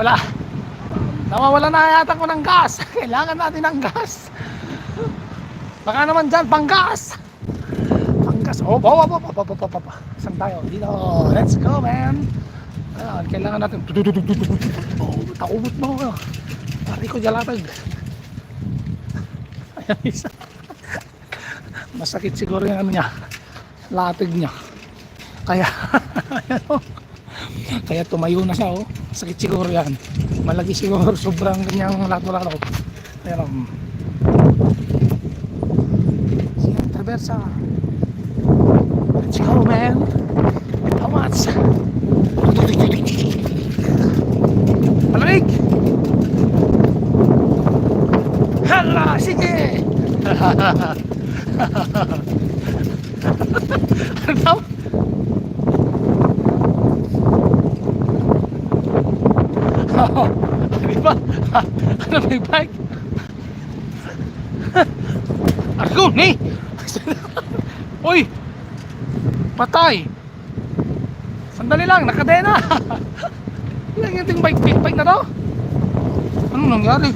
Wala. Nawawala na yata ko ng gas. Kailangan natin ng gas. Baka naman dyan, panggas. Panggas. Oh, oh, oh, oh, oh, oh, oh, oh. oh. Saan tayo? Dito. Let's go, man. Ayan, kailangan natin. Oh, takubot mo. Pari ko jalatag. Ayan, isa. Masakit siguro yung ano niya. Latag niya. Kaya, oh. kaya tumayo na siya, oh sakit siguro yan. Malagi siguro sobrang kanyang lato-lato ayan o mm. siya traversa let's go man. Tawas palamig hala sige! Ha ha ha Oo. Di ba? Ano may bike? Argo, ni! Uy! Patay! Sandali lang, nakadena! Ilang yung ting bike, bike na to? Ano nangyari?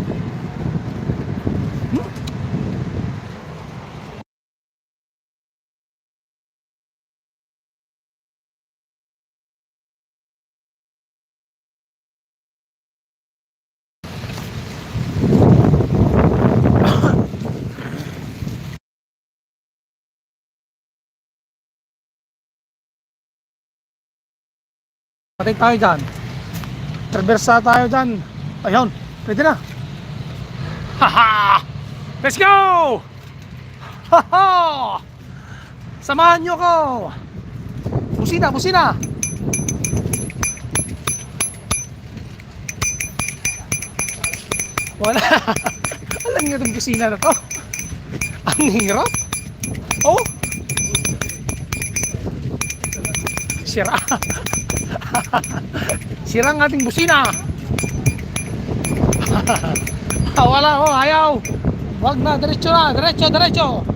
Patay tayo dyan. Traversa tayo dyan. Ayun, pwede na. Haha! Let's go! Haha! Samahan nyo ko! Busina, busina! Wala. Alam nyo itong busina na to. Ang hirap. Oh! Sira. Sira ang ating busina. Ah, Wala oh, ayaw. Wag na, diretso na, diretso, diretso.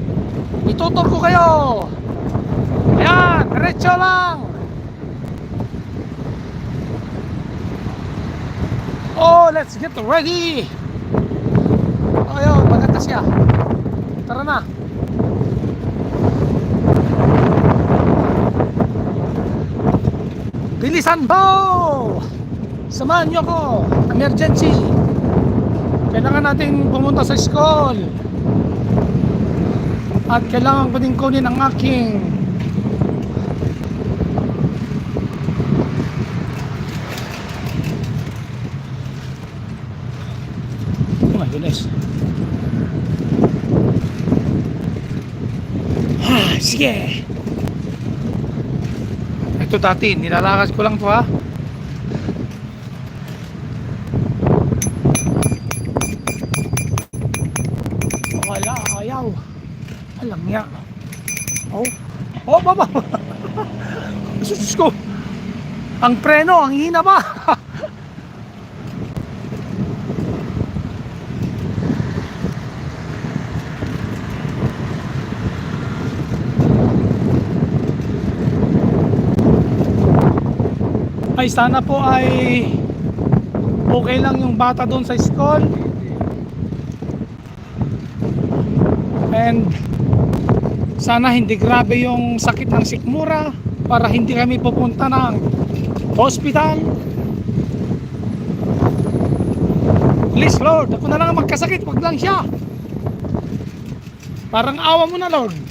Itutur ko kayo. Ayan, diretso lang. Oh, let's get ready. Ayun, maganda siya. Tara na. Bilisan mo! Samahan niyo ako. Emergency. Kailangan natin pumunta sa school. At kailangan ko din kunin ang aking Oh my goodness. Ah, sige. Ito dati, nilalakas ko lang to ha. Wala, ayaw. Alam niya. Oh. Oh, baba. Sus ko. Ang preno, ang hina pa. ay sana po ay okay lang yung bata doon sa school. And sana hindi grabe yung sakit ng sikmura para hindi kami pupunta ng hospital. Please Lord ako na lang ang magkasakit. Wag lang siya. Parang awa mo na Lord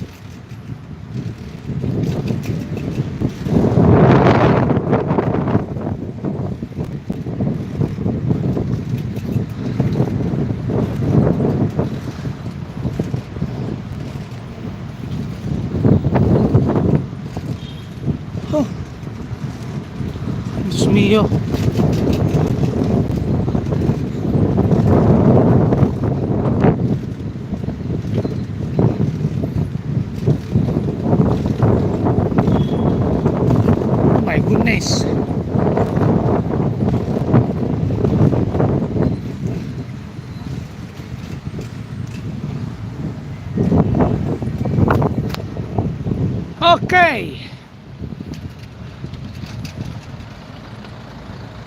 Oh my goodness. Okay.